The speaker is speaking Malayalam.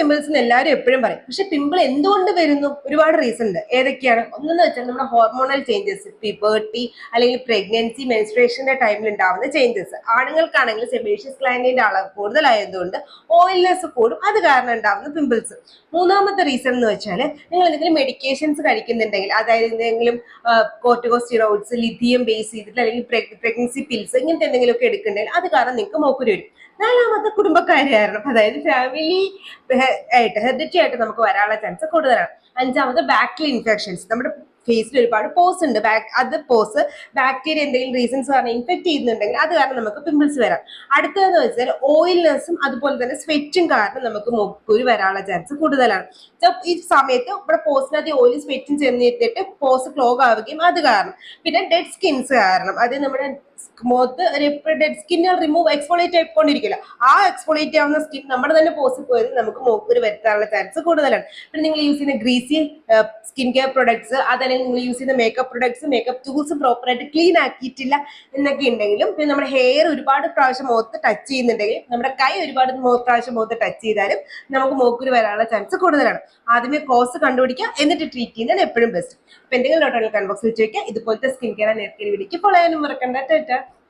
പിമ്പിൾസ് എന്ന് എല്ലാവരും എപ്പോഴും പറയും. പക്ഷെ പിമ്പിൾ എന്തുകൊണ്ട് വരുന്നു? ഒരുപാട് റീസൺ ഉണ്ട്. ഏതൊക്കെയാണ്? ഒന്നെന്ന് വെച്ചാൽ നമ്മുടെ ഹോർമോണൽ ചേഞ്ചസ് പിബേർട്ടി അല്ലെങ്കിൽ പ്രഗ്നൻസി മെൻസ്ട്രേഷന്റെ ടൈമിൽ ഉണ്ടാവുന്ന ചേഞ്ചസ് ആണുങ്ങൾക്കാണെങ്കിൽ സെബേഷ്യസ് ഗ്ലാൻഡിന്റെ അളവ് കൂടുതലായതുകൊണ്ട് ഓയിൽനെസ് കൂടും. അത് കാരണം ഉണ്ടാവുന്ന പിമ്പിൾസ് മൂന്നാമത്തെ റീസൺ എന്ന് വെച്ചാൽ നിങ്ങൾ എന്തെങ്കിലും മെഡിക്കേഷൻസ് കഴിക്കുന്നുണ്ടെങ്കിൽ അതായത് എന്തെങ്കിലും കോർട്ടിക്കോസ്റ്റിറോയിഡ്സ് ലിഥിയം ബേസ് ചെയ്തിട്ട് അല്ലെങ്കിൽ പ്രഗ്നൻസി പിൽസ് ഇങ്ങനത്തെ എന്തെങ്കിലുമൊക്കെ എടുക്കുന്നുണ്ടെങ്കിൽ അത് കാരണം നിങ്ങൾക്ക് മോക്കുരു വരും. നാലാമത്തെ കുടുംബക്കാരെ കാരണം അതായത് ഫാമിലി ആയിട്ട് ഹെറിഡിറ്റി ആയിട്ട് നമുക്ക് വരാനുള്ള ചാൻസ് കൂടുതലാണ്. അഞ്ചാമത് ബാക്ടീരിയൽ ഇൻഫെക്ഷൻസ് നമ്മുടെ ഫേസിൽ ഒരുപാട് പോസ് ഉണ്ട്. അത് പോസ് ബാക്ടീരിയ എന്തെങ്കിലും റീസൺസ് കാരണം ഇൻഫെക്ട് ചെയ്യുന്നുണ്ടെങ്കിൽ അത് കാരണം നമുക്ക് പിമ്പിൾസ് വരാം. അടുത്തതെന്ന് വെച്ചാൽ ഓയിൽനെസ്സും അതുപോലെ തന്നെ സ്വെറ്റും കാരണം നമുക്ക് മുക്കുരു വരാനുള്ള ചാൻസ് കൂടുതലാണ്. ഈ സമയത്ത് ഇവിടെ പോസിനകത്ത് ഓയിൽ സ്വെറ്റും ചെന്നിട്ടിട്ട് പോസ് ക്ലോഗ് ആവുകയും അത് കാരണം. പിന്നെ ഡെഡ് സ്കിൻസ് കാരണം. അത് നമ്മുടെ മുഖത്ത് ഡെഡ് സ്കിന്നെ റിമൂവ് എക്സ്പോളേറ്റ് ആയിക്കൊണ്ടിരിക്കില്ല. ആ എക്സ്പോളേറ്റ് ആവുന്ന സ്കിൻ നമ്മുടെ തന്നെ പോസിൽ പോയത് നമുക്ക് മൂക്കൊരു വരുത്താനുള്ള ചാൻസ് കൂടുതലാണ്. പിന്നെ നിങ്ങൾ യൂസ് ചെയ്യുന്ന ഗ്രീസി സ്കിൻ കെയർ പ്രൊഡക്ട്സ് അതല്ലെങ്കിൽ നിങ്ങൾ യൂസ് ചെയ്യുന്ന മേക്കപ്പ് പ്രൊഡക്ട്സ് മേക്കപ്പ് ടൂൾസ് പ്രോപ്പറായിട്ട് ക്ലീൻ ആക്കിയിട്ടില്ല എന്നൊക്കെ ഉണ്ടെങ്കിലും പിന്നെ നമ്മുടെ ഹെയർ ഒരുപാട് പ്രാവശ്യം മുഖത്ത് ടച്ച് ചെയ്യുന്നുണ്ടെങ്കിൽ നമ്മുടെ കൈ ഒരുപാട് പ്രാവശ്യം മുഖത്ത് ടച്ച് ചെയ്താലും നമുക്ക് മൂക്കുരു വരാനുള്ള ചാൻസ് കൂടുതലാണ്. ആദ്യമേ കോസ് കണ്ടുപിടിക്കുക എന്നിട്ട് ട്രീറ്റ് ചെയ്യുന്നതാണ് എപ്പോഴും ബെസ്റ്റ് അപ്പൊ എന്തെങ്കിലും കൺബോക്സ് കൺബോക്സിൽ ചോദിക്കുക ഇതുപോലത്തെ സ്കിൻ കെയർ നേരത്തെ വീഡിയോക്ക് ഫോളോ മറക്കണ്ട.